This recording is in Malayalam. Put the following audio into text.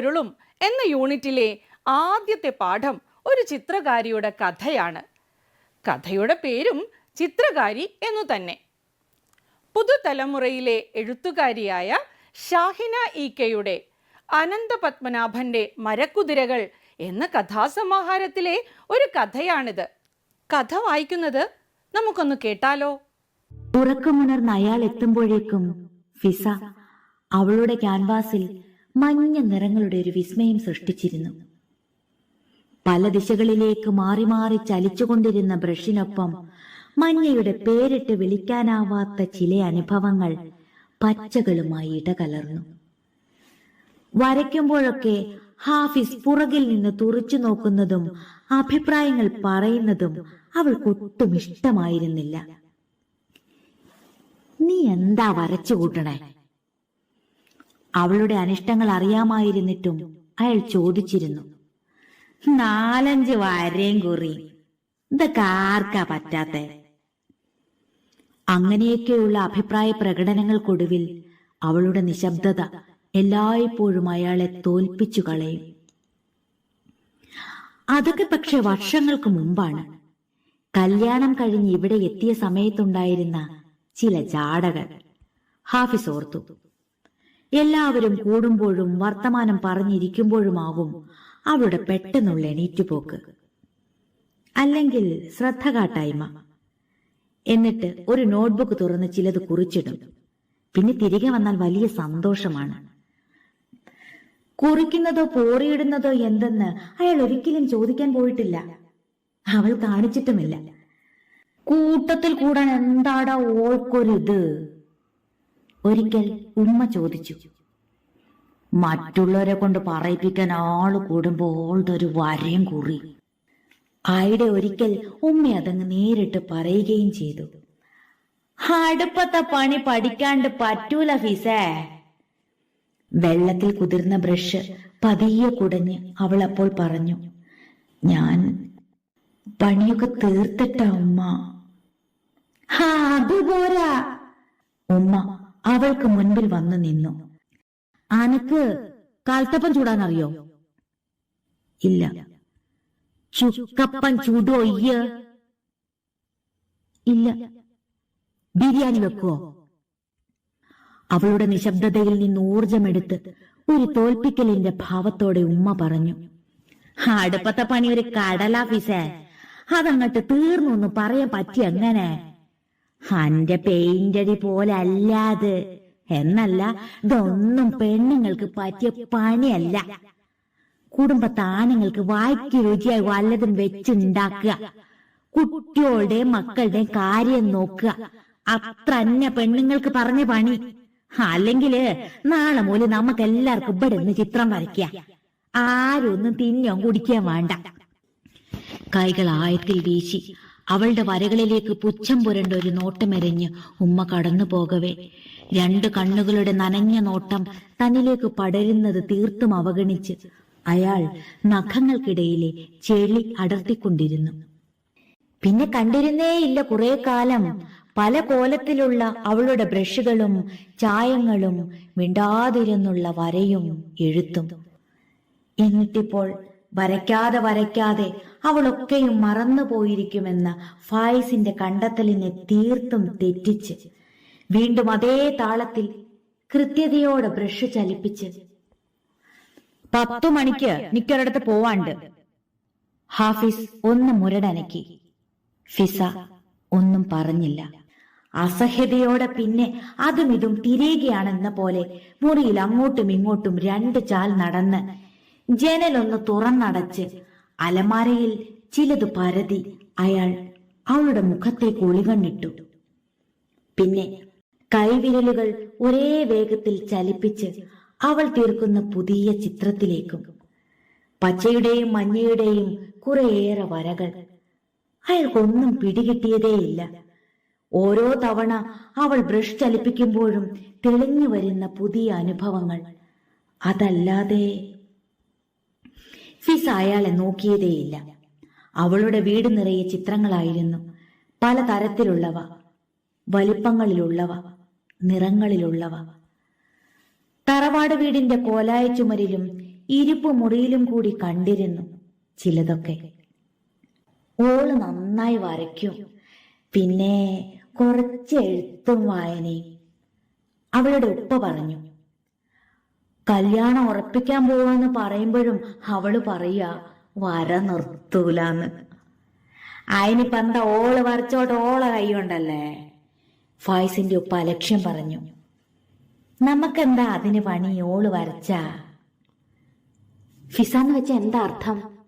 പൊരുളും എന്ന യൂണിറ്റിലെ ആദ്യത്തെ പാഠം ഒരു ചിത്രകാരിയുടെ കഥയാണ്. കഥയുടെ പേരും ചിത്രകാരി എന്നു തന്നെ. പുതുതലമുറയിലെ എഴുത്തുകാരിയായ ഷാഹിന ഇ കെയുടെ അനന്തപത്മനാഭന്റെ മരക്കുതിരകൾ എന്ന കഥാസമാഹാരത്തിലെ ഒരു കഥയാണിത്. കഥ വായിക്കുന്നത് നമുക്കൊന്ന് കേട്ടാലോ? ഉറക്കമുണർന്ന് അയാൾ എത്തുമ്പോഴേക്കും ഫിസ അവളുടെ ക്യാൻവാസിൽ മഞ്ഞ നിറങ്ങളുടെ ഒരു വിസ്മയം സൃഷ്ടിച്ചിരുന്നു. പല ദിശകളിലേക്ക് മാറി മാറി ചലിച്ചുകൊണ്ടിരുന്ന ബ്രഷിനൊപ്പം മഞ്ഞയുടെ പേരിട്ട് വിളിക്കാനാവാത്ത ചില അനുഭവങ്ങൾ പച്ചകളുമായി ഇടകലർന്നു. വരയ്ക്കുമ്പോഴൊക്കെ ഹാഫിസ് പുറകിൽ നിന്ന് തുറച്ചു നോക്കുന്നതും അഭിപ്രായങ്ങൾ പറയുന്നതും അവൾക്കൊട്ടും ഇഷ്ടമായിരുന്നില്ല. നീ എന്താ വരച്ചു കൂട്ടണേ അവളുടെ അനിഷ്ടങ്ങൾ അറിയാമായിരുന്നിട്ടും അയാൾ ചോദിച്ചിരുന്നു. നാലഞ്ച് വരേം കുറി. ഇതൊക്കെ ആർക്കാ പറ്റാത്തെ? അങ്ങനെയൊക്കെയുള്ള അഭിപ്രായ പ്രകടനങ്ങൾക്കൊടുവിൽ അവളുടെ നിശബ്ദത എല്ലായ്പ്പോഴും അയാളെ തോൽപ്പിച്ചു കളയും. അതൊക്കെ പക്ഷെ വർഷങ്ങൾക്ക് മുമ്പാണ്. കല്യാണം കഴിഞ്ഞ് ഇവിടെ എത്തിയ സമയത്തുണ്ടായിരുന്ന ചില ജാടകൾ. ഹാഫിസ് ഓർത്തു. എല്ലാവരും കൂടുമ്പോഴും വർത്തമാനം പറഞ്ഞിരിക്കുമ്പോഴുമാകും അവളുടെ പെട്ടെന്നുള്ള എണീറ്റുപോക്ക്. അല്ലെങ്കിൽ ശ്രദ്ധ കാട്ടായ്മ. എന്നിട്ട് ഒരു നോട്ട്ബുക്ക് തുറന്ന് ചിലത് കുറിച്ചിടും. പിന്നെ തിരികെ വന്നാൽ വലിയ സന്തോഷമാണ്. കുറിക്കുന്നതോ പോറിയിടുന്നതോ എന്തെന്ന് അയാൾ ഒരിക്കലും ചോദിക്കാൻ പോയിട്ടില്ല. അവൾ കാണിച്ചിട്ടുമില്ല. കൂട്ടത്തിൽ കൂടാൻ എന്താടാ ഓൾക്കൊരിത്? ഒരിക്കൽ ഉമ്മ ചോദിച്ചു മറ്റുള്ളവരെ കൊണ്ട് പറയിപ്പിക്കാൻ ആൾ കൂടുമ്പോൾ ഒരു വരയും കുറി. ആയിടെ ഒരിക്കൽ ഉമ്മ അതങ്ങ് നേരിട്ട് പറയുകയും ചെയ്തു അടുപ്പത്തെ പണി പഠിക്കാണ്ട് പറ്റൂല ഫീസേ. വെള്ളത്തിൽ കുതിർന്ന ബ്രഷ് പതിയെ കുടഞ്ഞ് അവൾ അപ്പോൾ പറഞ്ഞു ഞാൻ പണിയൊക്കെ തീർത്തിട്ട ഉമ്മ. അതുപോരാ ഉമ്മ അവൾക്ക് മുൻപിൽ വന്നു നിന്നു. ആനക്ക് കാൽത്തപ്പം ചൂടാനറിയോ? ഇല്ല. ചുക്കപ്പൻ ഇയ്യ? ഇല്ല. ബിരിയാണി വെക്കുവോ? അവളുടെ നിശബ്ദതയിൽ നിന്ന് ഊർജമെടുത്ത് ഒരു തോൽപ്പിക്കലിന്റെ ഭാവത്തോടെ ഉമ്മ പറഞ്ഞു അടുപ്പത്തെ പണി ഒരു കടലാഫീസേ അതങ്ങട്ട് തീർന്നു എന്ന് പറയാൻ പറ്റി എങ്ങനെ? അന്റെ പെയിന്റടി പോലെ അല്ലാതെ എന്നല്ല ഇതൊന്നും പെണ്ണുങ്ങൾക്ക് പറ്റിയ പണിയല്ല. കുടുംബത്താനങ്ങൾക്ക് വായിക്ക് രുചിയായി വല്ലതും വെച്ചുണ്ടാക്കുക. കുട്ടികളുടെയും മക്കളുടെയും കാര്യം നോക്കുക. അത്ര അന്യ പെണ്ണുങ്ങൾക്ക് പറഞ്ഞ പണി. അല്ലെങ്കിൽ നാളെ മുതൽ നമുക്ക് എല്ലാവർക്കും ഇവിടെ നിന്ന് ചിത്രം വരയ്ക്കുക. ആരും ഒന്നും തിന്നോ കുടിക്കാൻ വേണ്ട. കൈകൾ ആയത്തിൽ വീശി. അവളുടെ വരകളിലേക്ക് പുച്ഛം പുരണ്ട ഒരു നോട്ടമെരഞ്ഞ് ഉമ്മ കടന്നു പോകവേ. രണ്ട് കണ്ണുകളുടെ നനഞ്ഞ നോട്ടം തന്നിലേക്ക് പടരുന്നത് തീർത്തും അവഗണിച്ച് അയാൾ നഖങ്ങൾക്കിടയിലെ ചെളി അടർത്തിക്കൊണ്ടിരുന്നു. പിന്നെ കണ്ടിരുന്നേയില്ല കുറെ കാലം. പല കോലത്തിലുള്ള അവളുടെ ബ്രഷുകളും ചായങ്ങളും മിണ്ടാതിരുന്നുള്ള വരയും എഴുത്തും. എന്നിട്ടിപ്പോൾ വരയ്ക്കാതെ വരയ്ക്കാതെ അവളൊക്കെയും മറന്നു പോയിരിക്കുമെന്ന ഫായിസിന്റെ കണ്ടെത്തലിനെ തീർത്തും തെറ്റിച്ച് വീണ്ടും അതേ താളത്തിൽ കൃത്യതയോടെ ബ്രഷ് ചലിപ്പിച്ച് പത്തു മണിക്ക് നിക്കൊരിടത്ത് പോവാണ്ട്. ഹാഫിസ് ഒന്ന് മുരടനക്കി. ഫിസ ഒന്നും പറഞ്ഞില്ല. അസഹ്യതയോടെ പിന്നെ അതും ഇതും തിരിയുകയാണെന്ന പോലെ മുറിയിൽ അങ്ങോട്ടും ഇങ്ങോട്ടും രണ്ട് ചാൽ നടന്ന് ജനലൊന്ന് തുറന്നടച്ച് അലമാരയിൽ ചിലത് പരതി അയാൾ അവളുടെ മുഖത്തേക്ക് ഒളികണ്ണിട്ടു പിന്നെ കൈവിരലുകൾ ഒരേ വേഗത്തിൽ ചലിപ്പിച്ച് അവൾ തീർക്കുന്ന പുതിയ ചിത്രത്തിലേക്കും പച്ചയുടെയും മഞ്ഞയുടെയും കുറേയേറെ വരകൾ. അയാൾക്കൊന്നും പിടികിട്ടിയതേയില്ല. ഓരോ തവണ അവൾ ബ്രഷ് ചലിപ്പിക്കുമ്പോഴും തെളിഞ്ഞു വരുന്ന പുതിയ അനുഭവങ്ങൾ. അതല്ലാതെ ഫിസ അയാളെ നോക്കിയതേയില്ല. അവളുടെ വീട് നിറയെ ചിത്രങ്ങളായിരുന്നു. പല തരത്തിലുള്ളവ. വലിപ്പങ്ങളിലുള്ളവ. നിറങ്ങളിലുള്ളവ. തറവാട് വീടിന്റെ കോലായ ചുമരിലും ഇരുപ്പ് മുറിയിലും കൂടി കണ്ടിരുന്നു ചിലതൊക്കെ. ഓൾ നന്നായി വരയ്ക്കും. പിന്നെ കുറച്ച് എഴുത്തും വായനയും. അവളുടെ ഉപ്പ പറഞ്ഞു കല്യാണം ഉറപ്പിക്കാൻ പോവാന്ന് പറയുമ്പോഴും അവൾ പറയാ വര നിർത്തൂലാന്ന്. അതിനിപ്പ എന്താ ഓൾ വരച്ചോട്ട് ഓള കൈകൊണ്ടല്ലേ? ഫായ്സിന്റെ ഉപ്പ അലക്ഷ്യം പറഞ്ഞു നമുക്കെന്താ അതിന് പണി ഓൾ വരച്ച? ഫിസാന്ന് വെച്ച എന്താ അർത്ഥം?